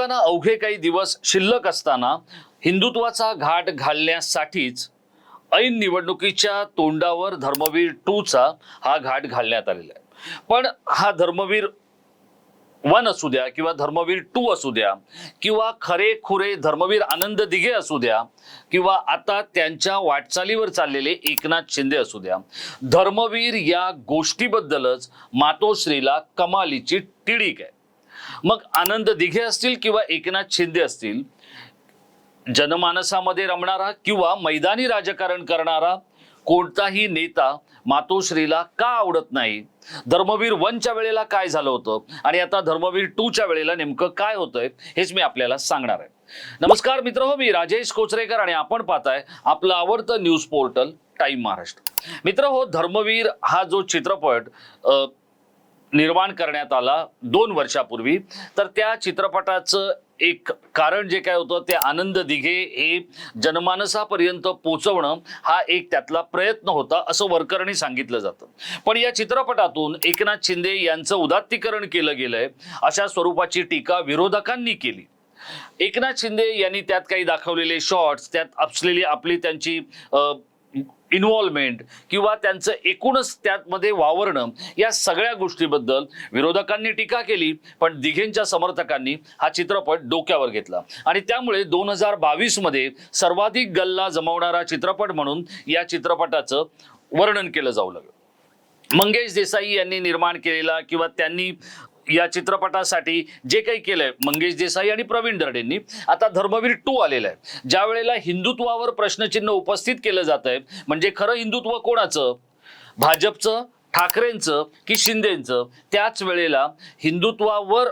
निवडणुकांना अवघे काही दिवस शिल्लक असताना हिंदुत्वाचा घाट घालण्यासाठीच ऐन निवडणुकीच्या तोंडावर धर्मवीर टूचा हा घाट घालण्यात आलेला आहे. पण हा धर्मवीर वन असू द्या किंवा धर्मवीर टू असू द्या किंवा खरे खुरे धर्मवीर आनंद दिघे असू द्या किंवा आता त्यांच्या वाटचालीवर चाललेले एकनाथ शिंदे असू द्या धर्मवीर या गोष्टीबद्दलच मातोश्रीला कमालीची टिडीक आहे. मग आनंद दिघे असतील किंवा एकनाथ शिंदे असतील जनमानसामध्ये रमणारा किंवा मैदानी राजकारण करणारा कोणताही नेता मातोश्रीला का आवडत नाही? धर्मवीर वनच्या वेळेला काय झालं होतं? आणि आता धर्मवीर टूच्या वेळेला नेमकं काय होतंय हेच मी आपल्याला सांगणार आहे. नमस्कार मित्र हो मी राजेश कोचरेकर आणि आपण पाहताय आपलं आवडतं न्यूज पोर्टल टाइम महाराष्ट्र. मित्र हो धर्मवीर हा जो चित्रपट निर्माण करण्यात आला दोन वर्षापूर्वी. तर त्या चित्रपटाचं एक कारण जे काय होतं ते आनंद दिघे हे जनमानसापर्यंत पोचवणं हा एक त्यातला प्रयत्न होता असं वरकरणी सांगितलं जातं. पण या चित्रपटातून एकनाथ शिंदे यांचं उदात्तीकरण केलं गेलंय अशा स्वरूपाची टीका विरोधकांनी केली. एकनाथ शिंदे यांनी त्यात काही दाखवलेले शॉर्ट्स त्यात असलेली आपली त्यांची इन्व्हॉल्वमेंट किंवा त्यांचं एकूणच त्यामध्ये वावरणं या सगळ्या गोष्टीबद्दल विरोधकांनी टीका केली पण दिघेंच्या समर्थकांनी हा चित्रपट डोक्यावर घेतला. आणि त्यामुळे दोन हजार बावीसमध्ये सर्वाधिक गल्ला जमवणारा चित्रपट म्हणून या चित्रपटाचं वर्णन केलं जाऊ लागलं. मंगेश देसाई यांनी निर्माण केलेला किंवा त्यांनी या चित्रपटासाठी जे काही केलंय मंगेश देसाई आणि प्रवीण दर्डेंनी आता धर्मवीर टू आलेलं आहे. ज्या वेळेला हिंदुत्वावर प्रश्नचिन्ह उपस्थित केलं जात आहे म्हणजे खरं हिंदुत्व कोणाचं? भाजपचं ठाकरेंचं की शिंदेचं? त्याच वेळेला हिंदुत्वावर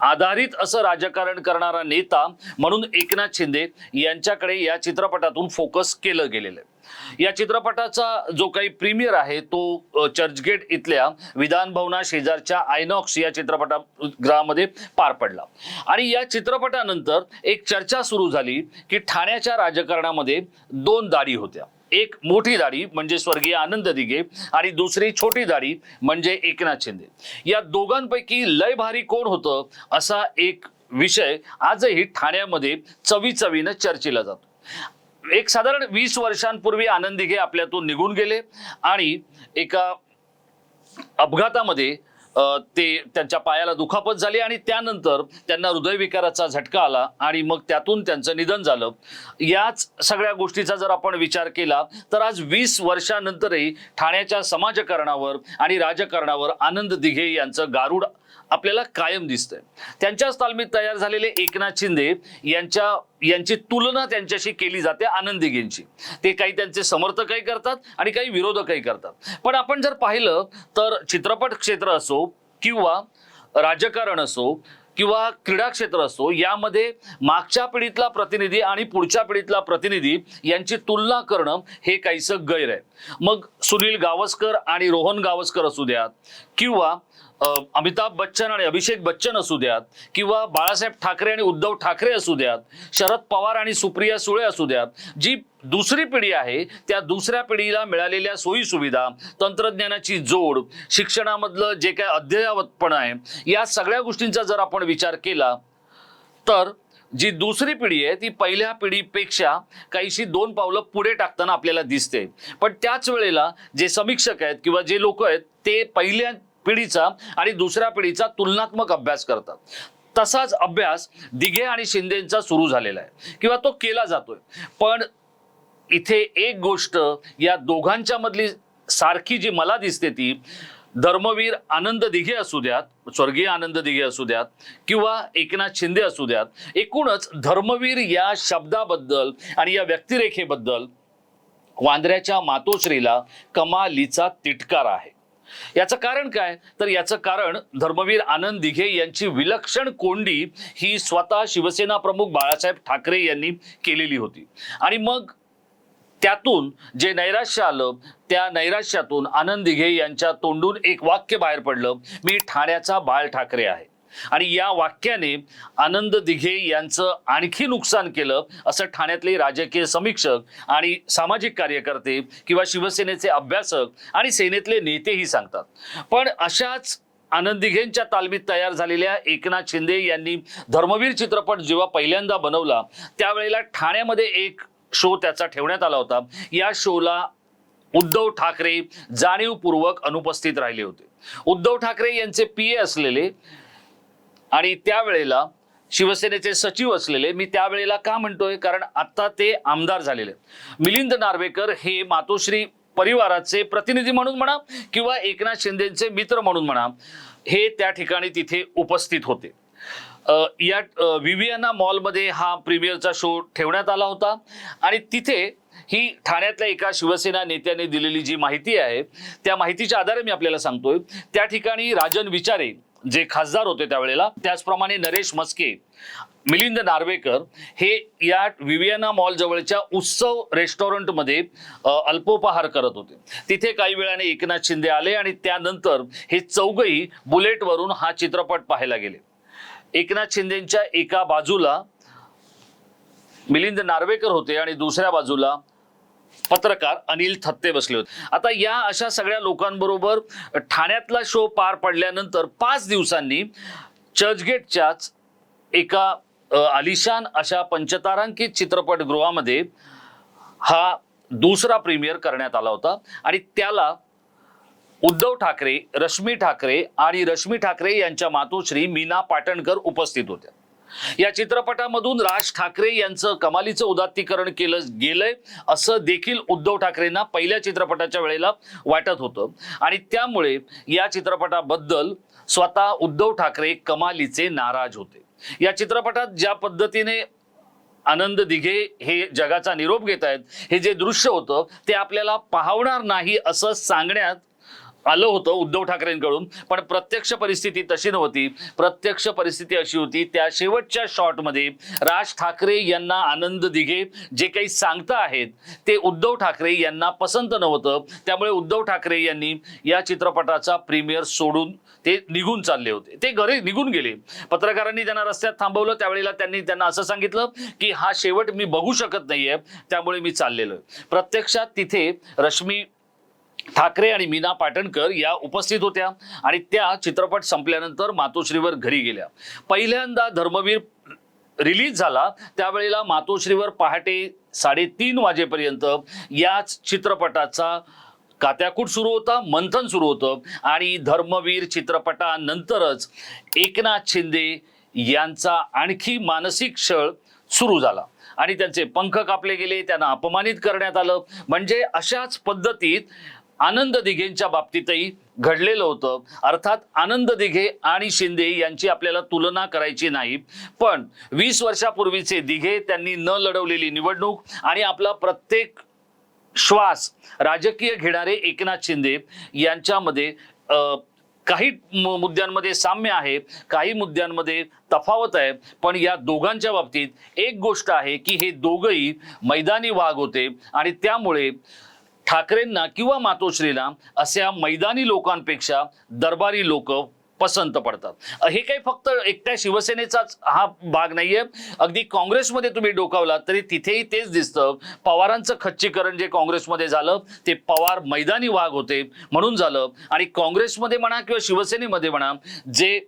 आधारित असं राजकारण करणारा नेता म्हणून एकनाथ शिंदे यांच्याकडे या चित्रपटातून फोकस केलं गेलेलं आहे. या चित्रपटाचा जो काही प्रीमियर आहे तो चर्चगेट इथल्या विधान भवना शेजारच्या आयनॉक्स या चित्रपटागृहामध्ये पार पडला. आणि या चित्रपटानंतर एक चर्चा सुरू झाली की ठाण्याच्या राजकारणामध्ये दोन दाढी होत्या. एक मोठी दाढी म्हणजे स्वर्गीय आनंद दिघे आणि दुसरी छोटी दाढी म्हणजे एकनाथ शिंदे. या दोघांपैकी लय भारी कोण होतं असा एक विषय आजही ठाण्यामध्ये चवीचवीनं चर्चेला जातो. एक साधारण वीस वर्षांपूर्वी आनंद दिघे आपल्यातून निघून गेले आणि एका अपघातामध्ये ते त्यांच्या पायाला दुखापत झाली आणि त्यानंतर त्यांना हृदयविकाराचा झटका आला आणि मग त्यातून त्यांचं निधन झालं. याच सगळ्या गोष्टीचा जर आपण विचार केला तर आज वीस वर्षानंतरही ठाण्याच्या समाजकारणावर आणि राजकारणावर आनंद दिघे यांचं गारुड आपल्याला कायम दिसतंय. त्यांच्याच तालमीत तयार झालेले एकनाथ शिंदे यांच्या यांची तुलना त्यांच्याशी केली जाते आनंदीगींची ते काही त्यांचे समर्थकही करतात आणि काही विरोधकही करतात. पण आपण जर पाहिलं तर चित्रपट क्षेत्र असो किंवा राजकारण असो किंवा क्रीडा क्षेत्र असो यामध्ये मागच्या पिढीतला प्रतिनिधी आणि पुढच्या पिढीतला प्रतिनिधी यांची तुलना करणं हे काहीसं गैर आहे. मग सुनील गावस्कर आणि रोहन गावस्कर असू द्यात किंवा अमिताभ बच्चन आणि अभिषेक बच्चन असू द्यात किंवा बाळासाहेब ठाकरे आणि उद्धव ठाकरे असू द्यात शरद पवार आणि सुप्रिया सुळे असू द्यात जी दुसरी पिढी आहे त्या दुसऱ्या पिढीला मिळालेल्या सोयी सुविधा तंत्रज्ञानाची जोड शिक्षणामधलं जे काय अद्ययावतपण आहे या सगळ्या गोष्टींचा जर आपण विचार केला तर जी दुसरी पिढी आहे ती पहिल्या पिढीपेक्षा काहीशी दोन पावलं पुढे टाकताना आपल्याला दिसते. पण त्याच वेळेला जे समीक्षक आहेत किंवा जे लोक आहेत ते पहिल्या पिढीचा आणि दुसऱ्या पिढीचा तुलनात्मक अभ्यास करतात. तसाच अभ्यास दिघे आणि शिंदेचा सुरू झालेला आहे. किंवा तो केला जातोय. पण इथे एक गोष्ट या दोघांच्या मधली सारखी जी मला दिसते ती धर्मवीर आनंद दिघे असू द्यात स्वर्गीय आनंद दिघे असू द्यात किंवा एकनाथ शिंदे असू द्यात एकूणच धर्मवीर या शब्दाबद्दल आणि या व्यक्तिरेखेबद्दल वांद्र्याच्या मातोश्रीला कमालीचा तिटकार आहे. याचं कारण काय? तर याचं कारण धर्मवीर आनंद दिघे यांची विलक्षण कोंडी ही स्वतः शिवसेना प्रमुख बाळासाहेब ठाकरे यांनी केलेली होती. आणि मग त्यातून जे नैराश्य आलं त्या नैराश्यातून आनंद दिघे यांच्या तोंडून एक वाक्य बाहेर पडलं मी ठाण्याचा बाळ ठाकरे आहे. आणि या वाक्याने आनंद दिघे यांचं आणखी नुकसान केलं असं ठाण्यातले राजकीय समीक्षक आणि सामाजिक कार्यकर्ते किंवा शिवसेनेचे अभ्यासक आणि सेनेतले नेतेही सांगतात. पण अशाच आनंद दिघेंच्या तालमीत तयार झालेल्या एकनाथ शिंदे यांनी धर्मवीर चित्रपट जेव्हा पहिल्यांदा बनवला त्यावेळेला ठाण्यामध्ये एक शो त्याचा ठेवण्यात आला होता. या शोला उद्धव ठाकरे जाणीवपूर्वक अनुपस्थित राहिले होते. उद्धव ठाकरे यांचे पी ए असलेले आणि त्यावेळेला शिवसेनेचे सचिव असलेले मी त्यावेळेला का म्हणतोय? कारण आता ते आमदार झालेले. मिलिंद नार्वेकर हे मातोश्री परिवाराचे प्रतिनिधी म्हणून म्हणा किंवा एकनाथ शिंदेचे मित्र म्हणून म्हणा हे त्या ठिकाणी तिथे उपस्थित होते. या विवियाना मॉलमध्ये हा प्रीमियरचा शो ठेवण्यात आला होता आणि तिथे ही ठाण्यातल्या एका शिवसेना नेत्याने दिलेली जी माहिती आहे त्या माहितीच्या आधारे मी आपल्याला सांगतोय त्या ठिकाणी राजन विचारे जे खासदार होते त्यावेळेला त्याचप्रमाणे नरेश मस्के मिलिंद नार्वेकर हे या विवियाना मॉल जवळच्या उत्सव रेस्टॉरंटमध्ये अल्पोपहार करत होते. तिथे काही वेळाने एकनाथ शिंदे आले आणि त्यानंतर हे चौघही बुलेटवरून हा चित्रपट पाहायला गेले. एकनाथ शिंदेच्या एका बाजूला मिलिंद नार्वेकर होते आणि दुसऱ्या बाजूला पत्रकार अनिल थत्ते बसले होते. आता या अशा सगळ्या लोकांबरोबर ठाण्यातला शो पार पडल्यानंतर पाच दिवसांनी चर्चगेटच्याच एका आलिशान अशा पंचतारांकित चित्रपटगृहामध्ये हा दुसरा प्रीमियर करण्यात आला होता. आणि त्याला उद्धव ठाकरे रश्मी ठाकरे आणि रश्मी ठाकरे यांच्या मातोश्री मीना पाटणकर उपस्थित होत्या. या चित्रपटामधून राज ठाकरे यांचं कमालीचं उदात्तीकरण केलं गेलंय असं देखील उद्धव ठाकरेंना पहिल्या चित्रपटाच्या वेळेला वाटत होतं. आणि त्यामुळे या चित्रपटाबद्दल स्वतः उद्धव ठाकरे कमालीचे नाराज होते. या चित्रपटात ज्या पद्धतीने आनंद दिघे हे जगाचा निरोप घेत आहेत हे जे दृश्य होतं ते आपल्याला पाहवणार नाही असं सांगण्यात आलं होतं उद्धव ठाकरेंकडून पण प्रत्यक्ष परिस्थिती तशी नव्हती. प्रत्यक्ष परिस्थिती अशी होती त्या शेवटच्या शॉटमध्ये राज ठाकरे यांना आनंद दिघे जे काही सांगता आहेत ते उद्धव ठाकरे यांना पसंत नव्हतं. त्यामुळे उद्धव ठाकरे यांनी या चित्रपटाचा प्रीमियर सोडून ते निघून चालले होते. ते घरी निघून गेले. पत्रकारांनी त्यांना रस्त्यात थांबवलं. त्यावेळेला त्यांनी त्यांना असं सांगितलं की हा शेवट मी बघू शकत नाहीये. त्यामुळे मी चाललेलो प्रत्यक्षात तिथे रश्मी ठाकरे आणि मीना पाटणकर या उपस्थित होत्या आणि त्या चित्रपट संपल्यानंतर मातोश्रीवर घरी गेल्या. पहिल्यांदा धर्मवीर रिलीज झाला त्यावेळेला मातोश्रीवर पहाटे साडेतीन वाजेपर्यंत याच चित्रपटाचा कात्याकूट सुरू होता मंथन सुरू होतं आणि धर्मवीर चित्रपटानंतरच एकनाथ शिंदे यांचा आणखी मानसिक छळ सुरू झाला आणि त्यांचे पंख कापले गेले त्यांना अपमानित करण्यात आलं. म्हणजे अशाच पद्धतीत आनंद दिघेंच्या बाबतीतही घडलेलं होतं. अर्थात आनंद दिघे आणि शिंदे यांची आपल्याला तुलना करायची नाही. पण वीस वर्षापूर्वीचे दिघे त्यांनी न लढवलेली निवडणूक आणि आपला प्रत्येक श्वास राजकीय घेणारे एकनाथ शिंदे यांच्यामध्ये काही मुद्द्यांमध्ये साम्य आहे काही मुद्द्यांमध्ये तफावत आहे. पण या दोघांच्या बाबतीत एक गोष्ट आहे की हे दोघंही मैदानी वाघ होते आणि त्यामुळे ठाकरेंना किंवा मातोश्रीला अशा मैदानी लोकांपेक्षा दरबारी लोक पसंत पडतात. हे काही फक्त एकट्या शिवसेनेचाच हा भाग नाहीये. अगदी काँग्रेसमध्ये तुम्ही डोकावलात तरी तिथेही तेच दिसतं. पवारांचं खच्चीकरण जे काँग्रेसमध्ये झालं ते पवार मैदानी वाघ होते म्हणून झालं. आणि काँग्रेसमध्ये म्हणा किंवा शिवसेनेमध्ये म्हणा जे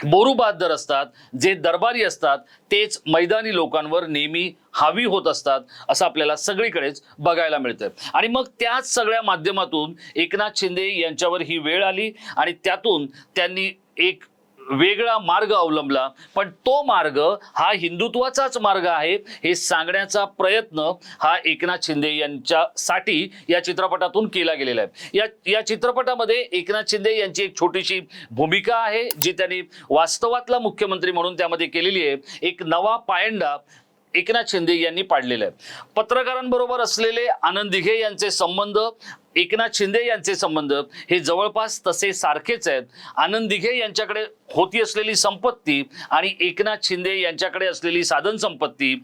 बोरू बहादर असतात जे दरबारी असतात तेच मैदानी लोकांवर नेहमी हावी होत असतात असं आपल्याला सगळीकडेच बघायला मिळतं आणि मग त्याच सगळ्या माध्यमातून एकनाथ शिंदे यांच्यावर ही वेळ आली आणि त्यातून त्यांनी एक वेगळा मार्ग अवलंबला. पण तो मार्ग हा हिंदुत्वाचाच मार्ग आहे हे सांगण्याचा प्रयत्न हा एकनाथ शिंदे यांच्यासाठी या चित्रपटातून केला गेलेला आहे. या या चित्रपटामध्ये एकनाथ शिंदे यांची एक छोटीशी भूमिका आहे जी त्यांनी वास्तवातला मुख्यमंत्री म्हणून त्यामध्ये केलेली आहे. एक नवा पायंडा एकनाथ शिंदे यांनी पाडलेले आहे पत्रकारांबरोबर असलेले आनंद दिघे यांचे संबंध एकनाथ शिंदे यांचे संबंध हे जवळपास तसे सारखेच आहेत. आनंद दिघे यांच्याकडे होती असलेली संपत्ती आणि एकनाथ शिंदे यांच्याकडे असलेली साधन संपत्ती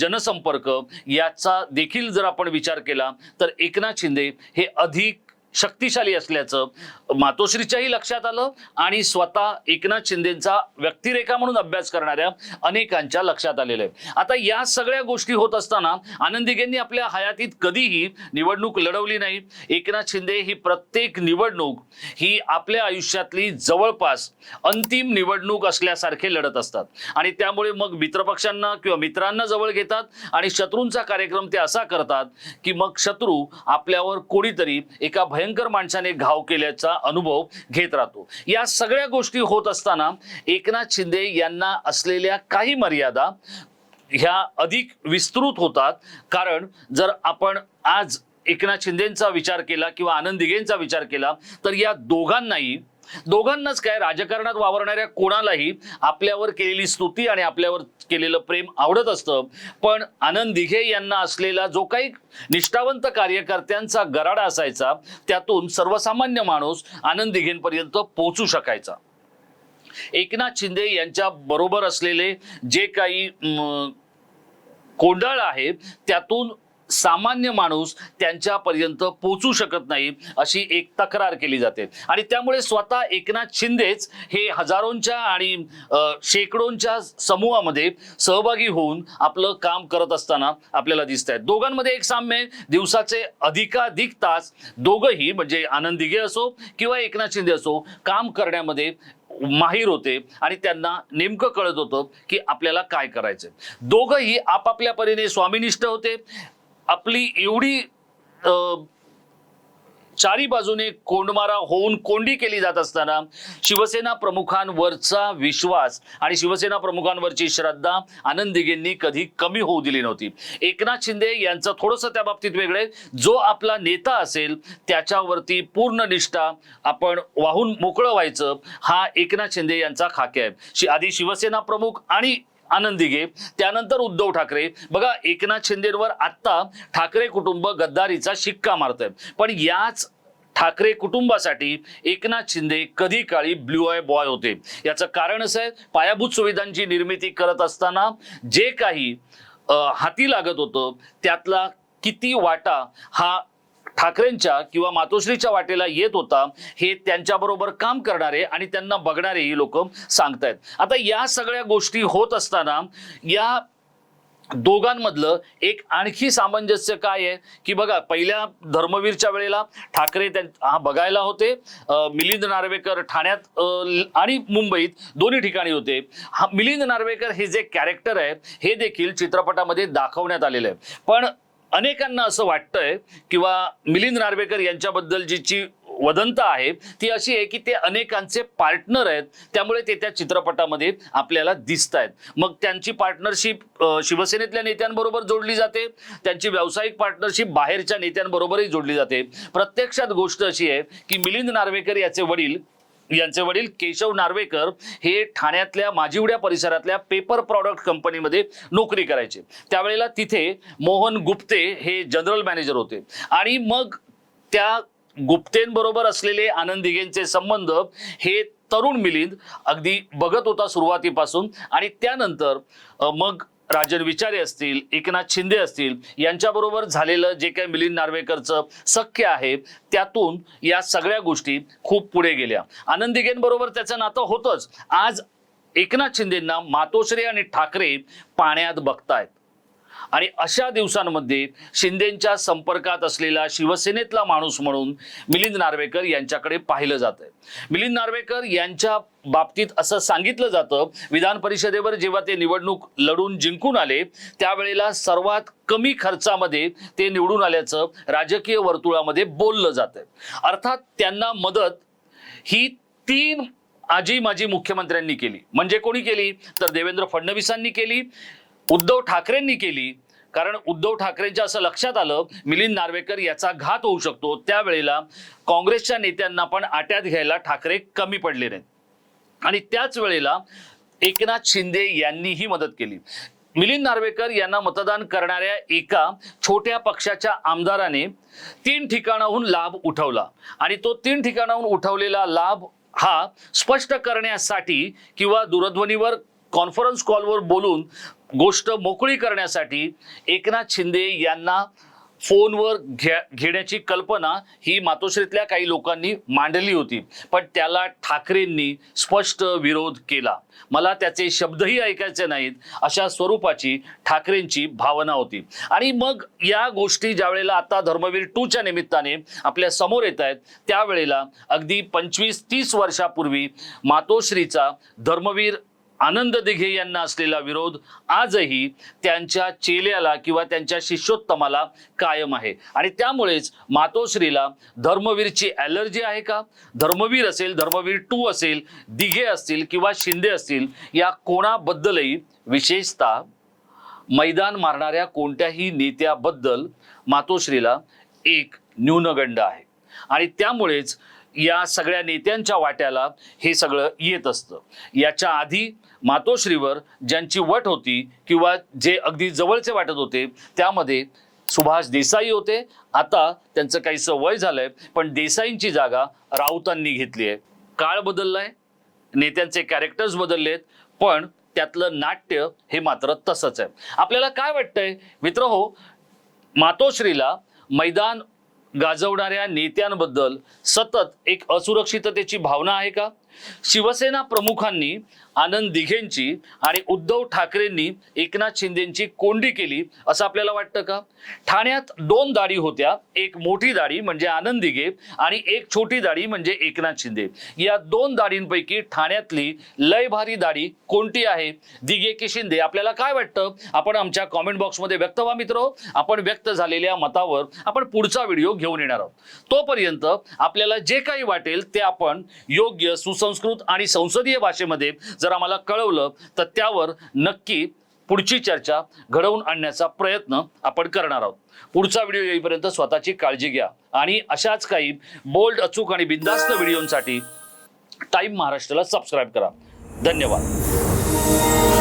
जनसंपर्क याचा देखील जर आपण विचार केला तर एकनाथ शिंदे हे अधिक शक्तिशाली असल्याचं मातोश्रीच्याही लक्षात आलं आणि स्वतः एकनाथ शिंदेचा व्यक्तिरेखा म्हणून अभ्यास करणाऱ्या अनेकांच्या लक्षात आलेलं आहे. आता या सगळ्या गोष्टी होत असताना आनंदिगेंनी आपल्या हयातीत कधीही निवडणूक लढवली नाही. एकनाथ शिंदे ही प्रत्येक निवडणूक ही आपल्या आयुष्यातली जवळपास अंतिम निवडणूक असल्यासारखे लढत असतात. आणि त्यामुळे मग मित्रपक्षांना किंवा मित्रांना जवळ घेतात आणि शत्रूंचा कार्यक्रम ते असा करतात की मग शत्रू आपल्यावर कोणीतरी एका भय भयंकर माणसाने घाव केल्याचा अनुभव घेत राहतो. या सगळ्या गोष्टी होत असताना एकनाथ शिंदे यांना असलेल्या काही मर्यादा ह्या अधिक विस्तृत होतात. कारण जर आपण आज एकनाथ शिंदेचा विचार केला किंवा आनंद दिघेंचा विचार केला तर या दोघांनाही दोघांनाच काय राजकारणात वावरणाऱ्या कोणालाही आपल्यावर केलेली स्तुती आणि आपल्यावर केलेलं प्रेम आवडत असतं. पण आनंद दिघे यांना असलेला जो काही निष्ठावंत कार्यकर्त्यांचा गराडा असायचा त्यातून सर्वसामान्य माणूस आनंद दिघेंपर्यंत पोहोचू शकायचा. एकनाथ शिंदे यांच्या बरोबर असलेले जे काही कोंडाळ आहे त्यातून सामान्य माणूस त्यांच्यापर्यंत पोचू शकत नाही अशी एक तक्रार केली जाते. आणि त्यामुळे स्वतः एकनाथ शिंदेच हे हजारोंच्या आणि शेकडोंच्या समूहामध्ये सहभागी होऊन आपलं काम करत असताना आपल्याला दिसत आहेत दोघांमध्ये एक साम्य दिवसाचे अधिकाधिक तास दोघंही म्हणजे आनंद दिघे असो किंवा एकनाथ शिंदे असो काम करण्यामध्ये माहीर होते आणि त्यांना नेमकं कळत होतं की आपल्याला काय करायचं दोघंही आपापल्या परीने स्वामीनिष्ठ होते. आपली एवढी चारी बाजूने कोंडमारा होऊन कोंडी केली जात असताना शिवसेना प्रमुखांवरचा विश्वास आणि शिवसेना प्रमुखांवरची श्रद्धा आनंद दिघेंनी कधी कमी होऊ दिली नव्हती एकनाथ शिंदे यांचं थोडंसं त्या बाबतीत वेगळं आहे. जो आपला नेता असेल त्याच्यावरती पूर्ण निष्ठा आपण वाहून मोकळं व्हायचं हा एकनाथ शिंदे यांचा खाके आहे शि- आधी शिवसेना प्रमुख आणि आनंद दिघे त्यानंतर उद्धव ठाकरे. बघा एकनाथ शिंदेवर आत्ता ठाकरे कुटुंब गद्दारीचा शिक्का मारतोय. पण याच ठाकरे कुटुंबासाठी एकनाथ शिंदे कधी काळी ब्ल्यू आय बॉय होते. याचं कारण असं आहे पायाभूत सुविधांची निर्मिती करत असताना जे काही हाती लागत होतं त्यातला किती वाटा हा ठाकरेंच्या किंवा मातोश्रीच्या वाटेला येत होता हे त्यांच्याबरोबर काम करणारे आणि त्यांना बघणारे ही लोक सांगतायत. आता या सगळ्या गोष्टी होत असताना या दोघांमधलं एक आणखी सामंजस्य काय आहे? की बघा पहिल्या धर्मवीरच्या वेळेला ठाकरे त्या हा बघायला होते मिलिंद नार्वेकर ठाण्यात आणि मुंबईत दोन्ही ठिकाणी होते. हा मिलिंद नार्वेकर हे जे कॅरेक्टर आहे हे देखील चित्रपटामध्ये दाखवण्यात आलेलं आहे पण अनेकांना असं वाटतंय किंवा मिलिंद नार्वेकर यांच्याबद्दल जीची वदंत आहे ती अशी आहे की ते अनेकांचे पार्टनर आहेत. त्यामुळे ते त्या चित्रपटामध्ये आपल्याला दिसत आहेत मग त्यांची पार्टनरशिप शिवसेनेतल्या नेत्यांबरोबर जोडली जाते. त्यांची व्यावसायिक पार्टनरशिप बाहेरच्या नेत्यांबरोबरही जोडली जाते. प्रत्यक्षात गोष्ट अशी आहे की मिलिंद नार्वेकर याचे वडील यांचे वडील केशव नार्वेकर हे ठाण्यातल्या माजिवड्या परिसरातल्या पेपर प्रॉडक्ट कंपनीमध्ये नोकरी करायचे. त्यावेळेला तिथे मोहन गुप्ते हे जनरल मॅनेजर होते. आणि मग त्या गुप्तेंबरोबर असलेले आनंद दिघेंचे संबंध हे तरुण मिलिंद अगदी बघत होता सुरुवातीपासून. आणि त्यानंतर मग राजन विचारे असतील एकनाथ शिंदे असतील यांच्याबरोबर झालेलं जे काही मिलिंद नार्वेकरचं सख्य आहे त्यातून या सगळ्या गोष्टी खूप पुढे गेल्या. आनंदीगेंबरोबर त्याचं नातं होतंच. आज एकनाथ शिंदेंना मातोश्री आणि ठाकरे पाण्यात बघतायत. आणि अशा दिवसांमध्ये शिंदेच्या संपर्कात असलेला शिवसेनेतला माणूस म्हणून मिलिंद नार्वेकर यांच्याकडे पाहिलं जात आहे. मिलिंद नार्वेकर यांच्या बाबतीत असं सांगितलं जातं विधान परिषदेवर जेव्हा ते निवडणूक लढून जिंकून आले त्यावेळेला सर्वात कमी खर्चामध्ये ते निवडून आल्याचं राजकीय वर्तुळामध्ये बोललं जातं अर्थात त्यांना मदत ही तीन आजी माजी मुख्यमंत्र्यांनी केली. म्हणजे कोणी केली? तर देवेंद्र फडणवीसांनी केली. उद्धव ठाकरेंनी केली. कारण उद्धव ठाकरेंच्या असं लक्षात आलं मिलिंद नार्वेकर याचा घात होऊ शकतो. त्यावेळेला काँग्रेसच्या नेत्यांना पण आट्यात घ्यायला ठाकरे कमी पडले नाहीत. आणि त्याच वेळेला एकनाथ शिंदे यांनीही मदत केली. मिलिंद नार्वेकर यांना मतदान करणाऱ्या एका छोट्या पक्षाच्या आमदाराने तीन ठिकाणाहून लाभ उठवला. आणि तो तीन ठिकाणाहून उठवलेला लाभ हा स्पष्ट करण्यासाठी किंवा दूरध्वनीवर कॉन्फरन्स कॉलवर बोलून गोष्ट मोकळी करण्यासाठी एकनाथ शिंदे यांना फोनवर घ्या घेण्याची कल्पना ही मातोश्रीतल्या काही लोकांनी मांडली होती. पण त्याला ठाकरेंनी स्पष्ट विरोध केला. मला त्याचे शब्दही ऐकायचे नाहीत अशा स्वरूपाची ठाकरेंची भावना होती. आणि मग या गोष्टी ज्या वेळेला आता धर्मवीर टूच्या निमित्ताने आपल्यासमोर येत आहेत त्यावेळेला अगदी पंचवीस तीस वर्षापूर्वी मातोश्रीचा धर्मवीर आनंद दिघे यांना असलेला विरोध आजही त्यांच्या चेल्याला किंवा त्यांच्या शिष्योत्तमाला कायम आहे. आणि त्यामुळेच मातोश्रीला धर्मवीरची ॲलर्जी आहे का? धर्मवीर असेल धर्मवीर टू असेल दिघे असतील किंवा शिंदे असतील या कोणाबद्दलही विशेषतः मैदान मारणाऱ्या कोणत्याही नेत्याबद्दल मातोश्रीला एक न्यूनगंड आहे. आणि त्यामुळेच या सगळ्या नेत्यांच्या वाट्याला हे सगळं येत असतं. याच्या आधी मातोश्रीवर ज्यांची वट होती किंवा जे अगदी जवळचे वाटत होते त्यामध्ये सुभाष देसाई होते. आता त्यांचं काहीसं वय झालंय पण देसाईंची जागा राऊतांनी घेतली आहे. काळ बदललाय नेत्यांचे कॅरेक्टर्स बदललेत पण त्यातलं नाट्य हे मात्र तसंच आहे. आपल्याला काय वाटतंय? मित्र हो मातोश्रीला मैदान गाजवणाऱ्या नेत्यांबद्दल सतत एक असुरक्षिततेची भावना आहे का? शिवसेना प्रमुखांनी आनंद दिघेंची आणि उद्धव ठाकरेंनी एकनाथ शिंदेची कोंडी केली असं आपल्याला वाटतं का? ठाण्यात दोन दाढी होत्या. एक मोठी दाढी म्हणजे आनंद दिघे आणि एक छोटी दाढी म्हणजे एकनाथ शिंदे. या दोन दाढींपैकी ठाण्यातली लय भारी दाढी कोणती आहे? दिघे की शिंदे? आपल्याला काय वाटतं? आपण आमच्या कॉमेंट बॉक्समध्ये व्यक्त व्हा मित्र. आपण व्यक्त झालेल्या मतावर आपण पुढचा व्हिडिओ घेऊन येणार आहोत. तोपर्यंत आपल्याला जे काही वाटेल ते आपण योग्य संस्कृत आणि संसदीय भाषेमध्ये जर आम्हाला कळवलं तर त्यावर नक्की पुढची चर्चा घडवून आणण्याचा प्रयत्न आपण करणार आहोत. पुढचा व्हिडिओ येईपर्यंत स्वतःची काळजी घ्या आणि अशाच काही बोल्ड अचूक आणि बिंदास्त व्हिडिओंसाठी टाईम महाराष्ट्राला सबस्क्राईब करा. धन्यवाद.